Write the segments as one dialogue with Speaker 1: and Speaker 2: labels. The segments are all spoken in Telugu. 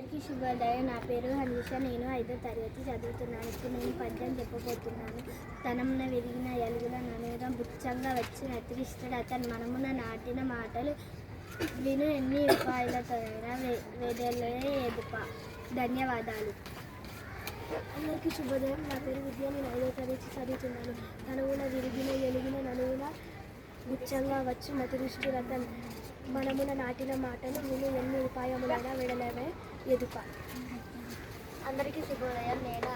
Speaker 1: అందరికీ శుభోదయం. నా పేరు హనీష. నేను ఐదో తరగతి చదువుతున్నాను. ఇప్పుడు నేను పద్యం చెప్పబోతున్నాను. తనమున విరిగిన ఎలుగుల ననుగా బుచ్చంగా వచ్చి నతిరిస్తాడు అతను మనమున నాటిన మాటలు విను. ఎన్ని ఉపాయాలతోనైనా వెదలే ఎదుప ధన్యవాదాలు. అందరికీ శుభోదయం. నా పేరు విద్య. నేను ఐదో తరగతి చదువుతున్నాను. తనువున విరిగిన ఎలుగున ననువున గుచ్చంగా వచ్చి నతిరిష్టు రతన్ మనమున నాటిన మాటలు నేను ఎన్ని ఉపాయములైనా విడలేవే ఎదుక అందరికీ శుభోదయం. నేను?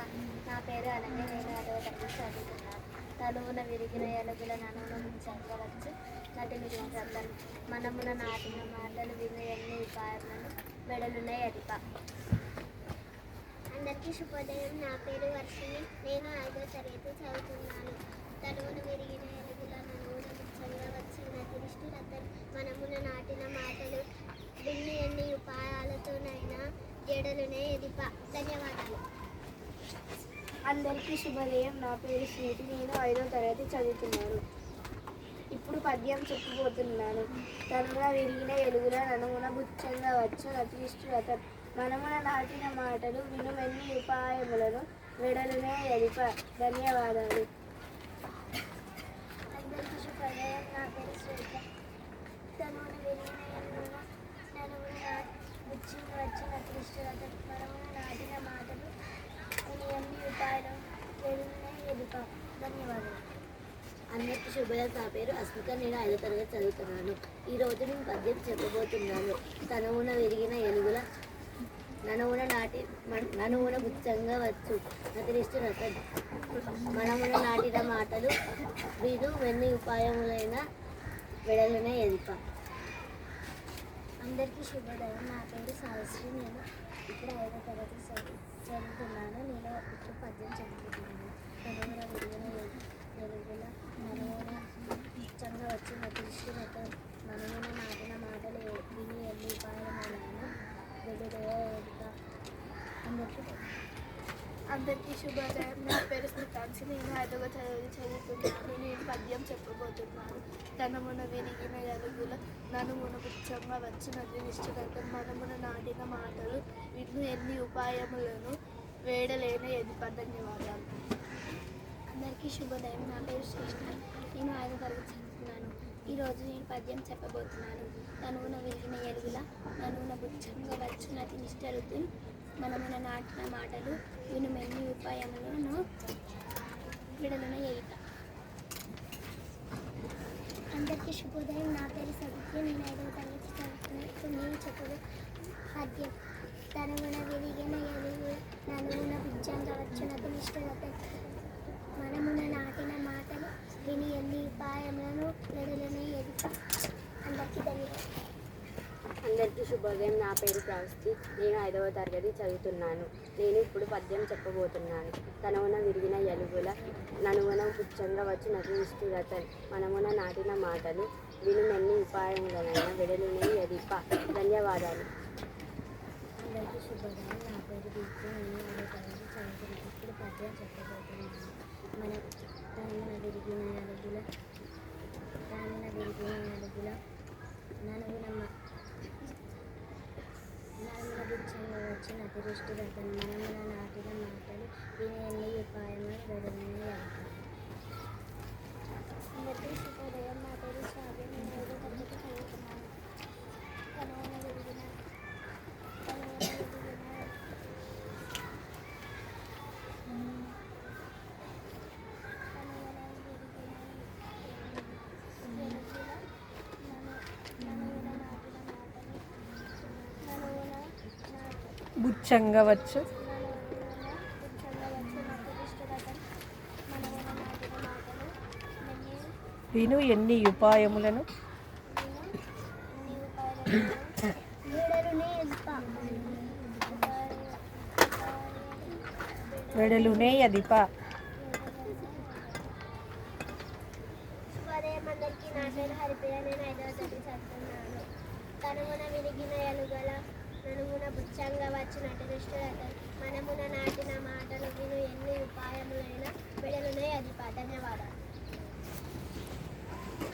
Speaker 1: నా పేరు అనగా నేను అదో తరగతి చదువుతున్నాను. తనువున విరిగిన ఎలుగుల ననువున గుచ్చంగా నది నటించిన రతన్ మనమున నాటిన మాటలు విని ఎన్ని ఉపాయములను వెడలున్నాయి ఎదుక అందరికీ శుభోదయం. నా పేరు వర్షిణి. నేను ఐదో తరగతి చదువుతున్నాను. తనువును విరిగిన ఎలుగుల ననువున ముచ్చంగా వచ్చిన తిరిష్టి రతన్ మనమున నాటిన మాటలు విన్ని ఎన్ని ఉపాయాలతోనైనా జడలునే ఎదిప. ధన్యవాదాలు. అందరికీ శుభోదయం. నా పేరు స్మృతి నేను ఐదో తరగతి చదువుతున్నాను. ఇప్పుడు పద్యం చెప్పబోతున్నాను. తనున విరిగిన ఎలుగుల ననుమున బుచ్చంగా వచ్చు అతిష్టు రతన్ మనమున నాటిన మాటలు వినుమెన్ని ఉపాయములను వెడలునే ఎదిప. ధన్యవాదాలు అందరికీ శుభోదయం నా పేరు శ్వేత తనున విరిగిన ఎలుగుల ననుమున బుచ్చంగా వచ్చు నతిష్టు రతన్ మనమున నాటిన మాటలు విని ఎన్ని ఉపాయాలు వెడలునే ఎదిప ధన్యవాదాలు
Speaker 2: అందరికీ నా పేరు అస్మిక నేను ఐదో తరగతి చదువుతున్నాను. ఈరోజు నేను పద్యం చెప్పబోతున్నాను. తనవున విరిగిన ఎలుగుల ననవున నాటి మన- ననువున గుచ్చంగా వచ్చు. నతిరిస్తు రతన్ మనమున నాటిన మాటలు వీరు వెన్ని ఉపాయములైన వెడలునే ఎదుప.
Speaker 1: అందరికీ శుభోదయం. నా పేరు సహస్రి నేను ఇప్పుడు ఐదో తరగతి చదువుతున్నాను. నేను ఇప్పుడు పద్యం చదువుతున్నాను నలుగుర విరిగిన వెలుగుల నలుగుర ఇష్టంగా వచ్చిన దృష్టి మనమున? నాటిన మాటలు విని ఎన్ని ఉపాయములైనా వెలుగులో అందరికీ అందరికీ శుభోదయం. నా పేరు శ్రీకాంక్షి నేను ఐదవ చదువు చదువుతున్నాను. నేను పద్యం చెప్పబోతున్నాను. తనమున విరిగిన ఎలుగుల ననుమున పుచ్చంగా వచ్చిన నిష్ఠులతో మనమున నాటిన మాటలు విన్ను ఎన్ని ఉపాయములను వేడలేని ఎది ధన్యవాదాలు అందరికీ శుభోదయం. నా పేరు శ్రీష్ణ నేను ఐదో తరగతి చదువుతున్నాను. ఈరోజు నేను పద్యం చెప్పబోతున్నాను. తనువున వెలిగిన ఎలుగుల ననువున బుచ్చంగా వచ్చిన నిష్ఠరుతు మనమున నాటిన మాటలు విను ఎన్ని ఉపాయములను విడలున ఎయిట అందరికీ శుభోదయం. నా పేరు సవిత్య నేను ఐదవ తరగతి చదువుతున్నాను. ఇప్పుడు నేను చెప్పదు పద్యం. తనమున వెలిగిన ఎలుగు ననుమున బుచ్చంగా వచ్చిన నిష్ఠలత మనమున నాటిన మాటలు విని ఎన్ని అందరికీ ధన్యవాదాలు.
Speaker 2: అందరికీ శుభోదయం. నా పేరు ప్రవస్తి. నేను ఐదవ తరగతి చదువుతున్నాను. నేను ఇప్పుడు పద్యం చెప్పబోతున్నాను. తనవున విరిగిన ఎలుగుల ననువన పుచ్చంగా వచ్చి నటిస్తూ రతన్ మనమున నాటిన మాటలు వినుమెన్ని ఉపాయములనైన వెడలునే ఎదిప. ధన్యవాదాలు.
Speaker 1: అందరికీ శుభోదయం. నా పేరు దీప్తి నేను ఐదో తరగతి చదువుతున్నాను ఇప్పుడు పద్యం చెప్పబోతున్నాను మన తనమున విరిగిన ఎలుగుల తనమున విరిగిన ఎలుగుల నలుగున మ- నలుగున గుచ్చంగా వచ్చిన అతిరుష్టి రతన్ మనమున నాటిన మాటలు విని ఎన్ని ఉపాయములు వెడలని అందరికీ శుభోదయం నా పేరు శ్రావ్య నేను ఐదో తరగతి చదువుతున్నాను తనమున విరిగిన
Speaker 3: గుచ్చంగా వచ్చు. విను ఎన్ని ఉపాయములను. వెడలునే అదిప.
Speaker 1: శుభోదయం నా పేరు హరిప్రియ. నేను విరిగిన ఎలుగల మనమున బుచ్చంగా వచ్చిన దృష్టి మనమున నాటిన మాటలు విను ఎన్ని ఉపాయములైన విడలునే అది ధన్యవాదాలు